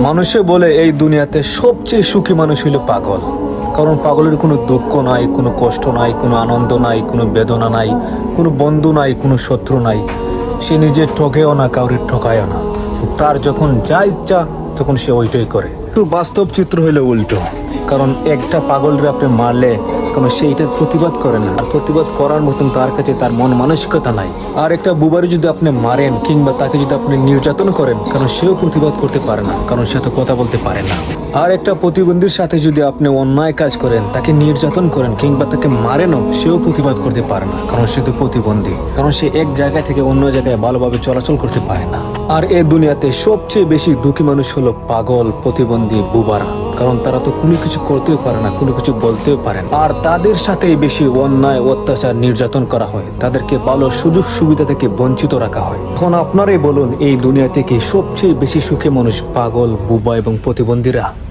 মানুষে বলে এই দুনিয়াতে সবচেয়ে সুখী মানুষ হইল পাগল। কারণ পাগলের কোনো দুঃখ নাই, কোনো কষ্ট নাই, কোনো আনন্দ নাই, কোনো বেদনা নাই, কোনো বন্ধু নাই, কোনো শত্রু নাই। সে নিজে ঠকেও না, কাউরে ঠকায়ও না। তার যখন যা ইচ্ছা, তখন সে ওইটাই করে। তো বাস্তব চিত্র হইল উল্টো। কারণ একটা পাগলরে আপনি মারলে কোনো সে এটার প্রতিবাদ করে না? আর প্রতিবাদ করার মতন তার কাছে তার মন মানসিকতা নাই। আর একটা যদি আপনি মারেন কিংবা তাকে যদি আপনি নির্যাতন করেন কারণ সেও প্রতিবাদ করতে পারে না? কারণ সে তো কথা বলতে পারে না। আর একটা প্রতিবন্ধীর সাথে যদি আপনি অন্যায় কাজ করেন, তাকে নির্যাতন করেন কিংবা তাকে মারেনও, সেও প্রতিবাদ করতে পারে না। কারণ সে তো প্রতিবন্ধী। কারণ সে এক জায়গা থেকে অন্য জায়গায় ভালোভাবে চলাচল করতে পারে না। আর এই দুনিয়াতে সবচেয়ে বেশি দুঃখী মানুষ হলো পাগল, প্রতিবন্ধী, বুবারা। কারণ তারা তো কোনো কিছু করতেও পারে না, কোনো কিছু বলতেও পারে না। আর তাদের সাথেই বেশি অন্যায়, অত্যাচার, নির্যাতন করা হয়। তাদেরকে ভালো সুযোগ সুবিধা থেকে বঞ্চিত রাখা হয়। তখন আপনারাই বলুন, এই দুনিয়া থেকে সবচেয়ে বেশি সুখে মানুষ পাগল, বুবা এবং প্রতিবন্ধীরা।